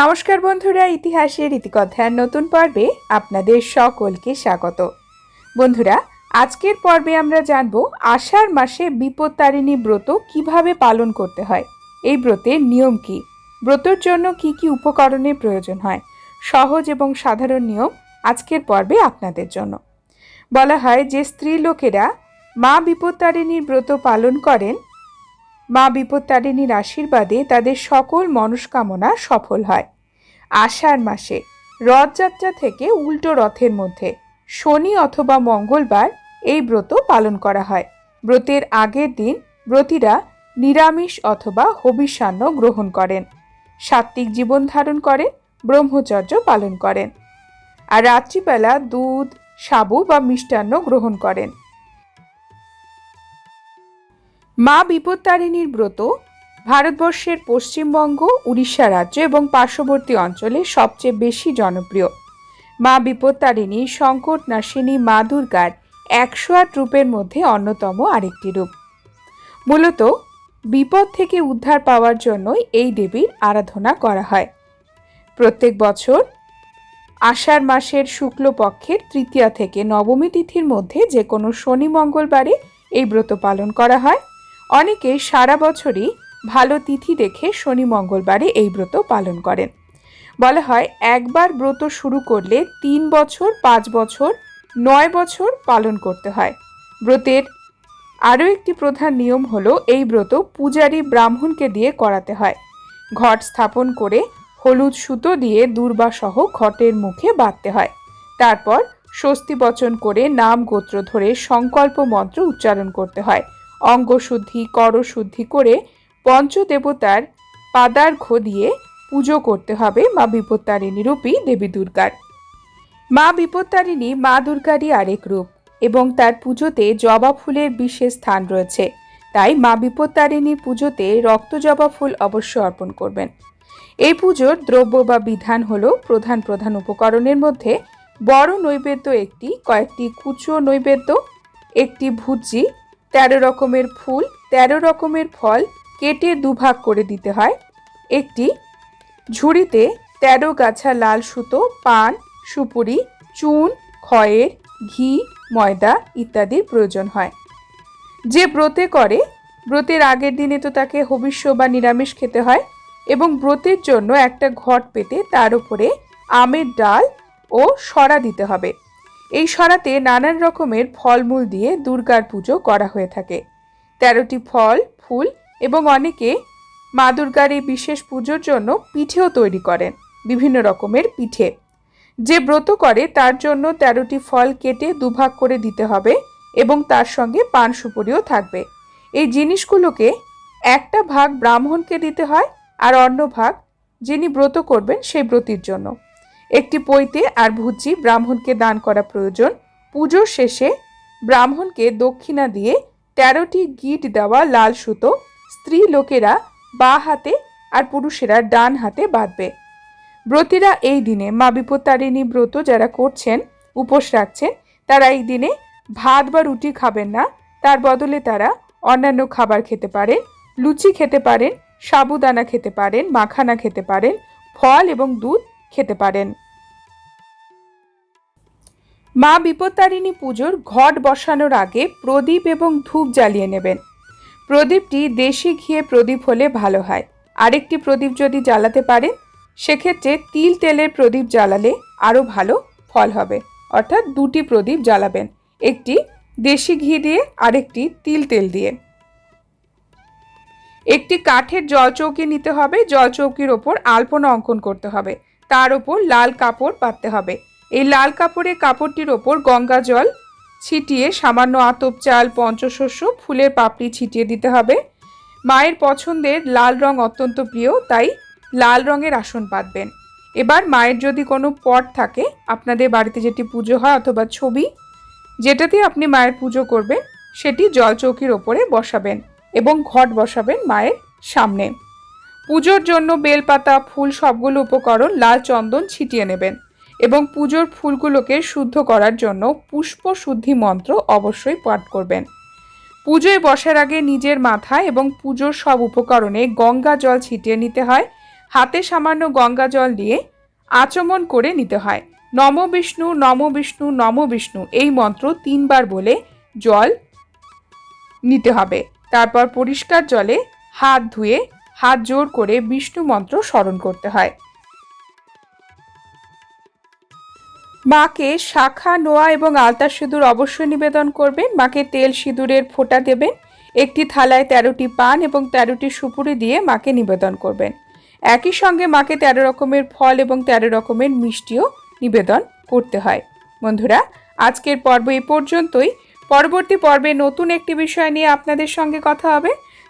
নমস্কার বন্ধুরা, ইতিহাসের ইতিকথার নতুন পর্বে আপনাদের সকলকে স্বাগত। বন্ধুরা, আজকের পর্বে আমরা জানব আষাঢ় মাসে বিপত্তারিণী ব্রত কীভাবে পালন করতে হয়, এই ব্রতের নিয়ম কি, ব্রতর জন্য কি কি উপকরণের প্রয়োজন হয়, সহজ এবং সাধারণ নিয়ম আজকের পর্বে আপনাদের জন্য। বলা হয় যে স্ত্রী লোকেরা মা বিপত্তারিণীর ব্রত পালন করেন মা বিপত্তারিণীর আশীর্বাদে তাদের সকল মনস্কামনা সফল হয়। আষাঢ় মাসে, রথযাত্রা থেকে উল্টো রথের মধ্যে, শনি অথবা মঙ্গলবার এই ব্রত পালন করা হয়। ব্রতের আগের দিন ব্রতীরা নিরামিষ অথবা হবিষান্ন গ্রহণ করেন। সাত্ত্বিক জীবন ধারণ করেন ব্রহ্মচর্য পালন করেন। আর রাত্রিবেলা দুধ, সাবু বা মিষ্টান্ন গ্রহণ করেন। মা বিপত্তারিণীর ব্রত, ভারতবর্ষের পশ্চিমবঙ্গ, উড়িষ্যা রাজ্য এবং পার্শ্ববর্তী অঞ্চলে সবচেয়ে বেশি জনপ্রিয়। মা বিপত্তারিণী সংকট নাশিনী মা দুর্গার একশো আট রূপের মধ্যে অন্যতম আরেকটি রূপ। মূলত বিপদ থেকে উদ্ধার পাওয়ার জন্যই এই দেবীর আরাধনা করা হয়। প্রত্যেক বছর আষাঢ় মাসের শুক্লপক্ষের তৃতীয়া থেকে নবমী তিথির মধ্যে যে কোনো শনি মঙ্গলবারে এই ব্রত পালন করা হয়। অনেকে সারা বছরই ভালো তিথি দেখে শনি মঙ্গলবারে এই ব্রত পালন করেন। বলা হয়, একবার ব্রত শুরু করলে তিন বছর, পাঁচ বছর, নয় বছর পালন করতে হয়। ব্রতের আরও একটি প্রধান নিয়ম হলো, এই ব্রত পূজারী ব্রাহ্মণকে দিয়ে করাতে হয়। ঘট স্থাপন করে হলুদ সুতো দিয়ে দুর্বাসহ ঘটের মুখে বাঁধতে হয়। তারপর স্বস্তি বচন করে নাম গোত্র ধরে সংকল্প মন্ত্র উচ্চারণ করতে হয়। অঙ্গশুদ্ধি, করশুদ্ধি করে পঞ্চদেবতার পাদার্ঘ দিয়ে পুজো করতে হবে মা বিপত্তারিণী রূপী দেবী দুর্গার। মা বিপত্তারিণী মা দুর্গারই আরেক রূপ এবং তার পুজোতে জবা ফুলের বিশেষ স্থান রয়েছে। তাই মা বিপত্তারিণীর পুজোতে রক্ত জবা ফুল অবশ্য অর্পণ করবেন। এই পুজোর দ্রব্য বা বিধান হল প্রধান প্রধান উপকরণের মধ্যে বড় নৈবেদ্য একটি, কয়েকটি কুচো নৈবেদ্য, একটি ভুজি তেরো রকমের ফুল, তেরো রকমের ফল কেটে দুভাগ করে দিতে হয়। একটি ঝুড়িতে তেরো গাছা লাল সুতো, পান, সুপুরি, চুন, খয়ের, ঘি, ময়দা ইত্যাদির প্রয়োজন হয়। যে ব্রতে করে, ব্রতের আগের দিনে তো তাকে হবিষ্য বা নিরামিষ খেতে হয় এবং ব্রতের জন্য একটা ঘট পেতে তার উপরে আমের ডাল ও সরা দিতে হবে। এই সরাতে নানান রকমের ফলমূল দিয়ে দুর্গার পুজো করা হয়ে থাকে। তেরোটি ফল, ফুল এবং অনেকে মা দুর্গার এই বিশেষ পুজোর জন্য পিঠেও তৈরি করেন, বিভিন্ন রকমের পিঠে। যে ব্রত করে তার জন্য তেরোটি ফল কেটে দুভাগ করে দিতে হবে এবং তার সঙ্গে পান সুপুরিও থাকবে। এই জিনিসগুলোকে একটা ভাগ ব্রাহ্মণকে দিতে হয় আর অন্য ভাগ যিনি ব্রত করবেন সেই ব্রতির জন্য। একটি পৈতে আর ভুজি ব্রাহ্মণকে দান করা প্রয়োজন। পুজোর শেষে ব্রাহ্মণকে দক্ষিণা দিয়ে তেরোটি গিট দেওয়া লাল সুতো স্ত্রী লোকেরা বা হাতে আর পুরুষেরা ডান হাতে বাঁধবে। ব্রতীরা এই দিনে মা বিপত্তারিণী ব্রত যারা করছেন, উপোস রাখছেন, তারা এই দিনে ভাত বা রুটি খাবেন না। তার বদলে তারা অন্যান্য খাবার খেতে পারেন, লুচি খেতে পারেন, সাবুদানা খেতে পারেন, মাখানা খেতে পারেন, ফল এবং দুধ খেতে পারেন। মা বিপত্তারিণী পুজোর ঘট বসানোর আগে প্রদীপ এবং ধূপ জ্বালিয়ে নেবেন। প্রদীপটি দেশি ঘিয়ে প্রদীপ হলে ভালো হয়। আরেকটি প্রদীপ যদি জ্বালাতে পারেন, সেক্ষেত্রে তিল তেলের প্রদীপ জ্বালালে আরও ভালো ফল হবে। অর্থাৎ দুটি প্রদীপ জ্বালাবেন, একটি দেশি ঘি দিয়ে, আরেকটি তিল তেল দিয়ে। একটি কাঠের জলচৌকি নিতে হবে। জলচৌকির ওপর আলপনা অঙ্কন করতে হবে। তার ওপর লাল কাপড় পাততে হবে। এই লাল কাপড়ে কাপড়টির ওপর গঙ্গা জল ছিটিয়ে সামান্য আতপ চাল, পঞ্চশস্য, ফুলের পাপড়ি ছিটিয়ে দিতে হবে। মায়ের পছন্দের লাল রং অত্যন্ত প্রিয়, তাই লাল রঙের আসন পাতবেন এবার মায়ের যদি কোনো পট থাকে, আপনাদের বাড়িতে যেটি পুজো হয় অথবা ছবি, যেটাতে আপনি মায়ের পুজো করবেন, সেটি জলচৌকির ওপরে বসাবেন এবং ঘট বসাবেন মায়ের সামনে। পুজোর জন্য বেলপাতা, ফুল সবগুলো উপকরণ লাল চন্দন ছিটিয়ে নেবেন এবং পুজোর ফুলগুলোকে শুদ্ধ করার জন্য পুষ্প শুদ্ধি মন্ত্র অবশ্যই পাঠ করবেন। পুজোয় বসার আগে নিজের মাথায় এবং পুজোর সব উপকরণে গঙ্গা জল ছিটিয়ে নিতে হয়। হাতে সামান্য গঙ্গা জল দিয়ে আচমন করে নিতে হয়। নম বিষ্ণু নম বিষ্ণু নম বিষ্ণু এই মন্ত্র তিনবার বলে জল নিতে হবে। তারপর পরিষ্কার জলে হাত ধুয়ে হাত জোর করে বিষ্ণু মন্ত্র স্মরণ করতে হয়। মাকে শাখা, নোয়া এবং আলতা সিঁদুর অবশ্যই নিবেদন করবেন। মাকে তেল সিঁদুরের ফোঁটা দেবেন। একটি থালায় তেরোটি পান এবং তেরোটি সুপুরি দিয়ে মাকে নিবেদন করবেন। একই সঙ্গে মাকে তেরো রকমের ফল এবং তেরো রকমের মিষ্টিও নিবেদন করতে হয়। বন্ধুরা, আজকের পর্ব এই পর্যন্তই। পরবর্তী পর্বে নতুন একটি বিষয় নিয়ে আপনাদের সঙ্গে কথা হবে।